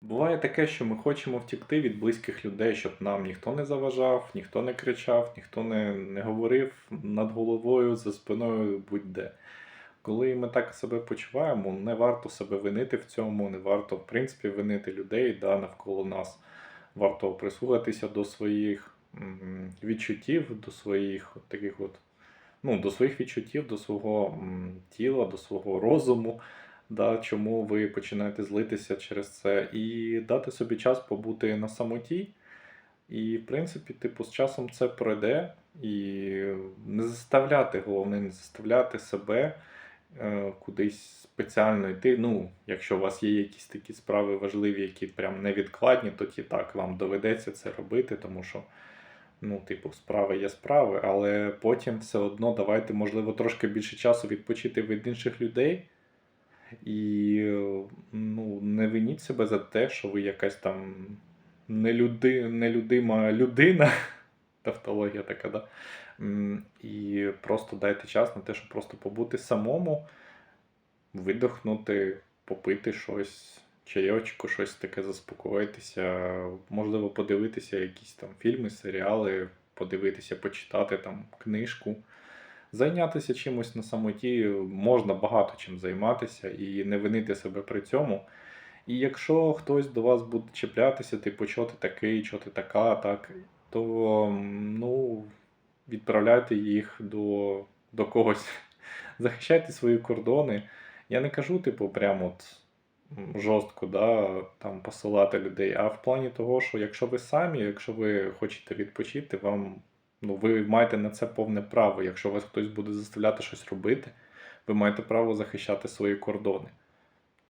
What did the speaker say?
Буває таке, що ми хочемо втекти від близьких людей, щоб нам ніхто не заважав, ніхто не кричав, ніхто не, не говорив над головою, за спиною будь-де. Коли ми так себе почуваємо, не варто себе винити в цьому, не варто, в принципі, винити людей да, навколо нас. Варто прислухатися до своїх відчуттів, до своїх от таких от, ну, до своїх відчуттів, до свого тіла, до свого розуму, да, чому ви починаєте злитися через це, і дати собі час побути на самоті. І, в принципі, типу, з часом це пройде, і не заставляти, головне, не заставляти себе е, кудись спеціально йти. Ну, якщо у вас є якісь такі справи важливі, які прям невідкладні, то ті так вам доведеться це робити, тому що, ну, типу, справи є справи, але потім все одно давайте, можливо, трошки більше часу відпочити від інших людей. І ну, не виніть себе за те, що ви якась там нелюди, нелюдима людина, тавтологія така, да? І просто дайте час на те, щоб просто побути самому, видохнути, попити щось, чайочку, щось таке заспокоїтися, можливо, подивитися якісь там фільми, серіали, подивитися, почитати там книжку. Зайнятися чимось на самоті можна багато чим займатися і не винити себе при цьому. І якщо хтось до вас буде чіплятися, типу, що ти такий, що ти така, так, то ну, відправляйте їх до, до когось. Захищайте свої кордони. Я не кажу, типу, прямо от жорстко, да, там посилати людей, а в плані того, що якщо ви самі, якщо ви хочете відпочити, вам ну, ви маєте на це повне право. Якщо вас хтось буде заставляти щось робити, ви маєте право захищати свої кордони.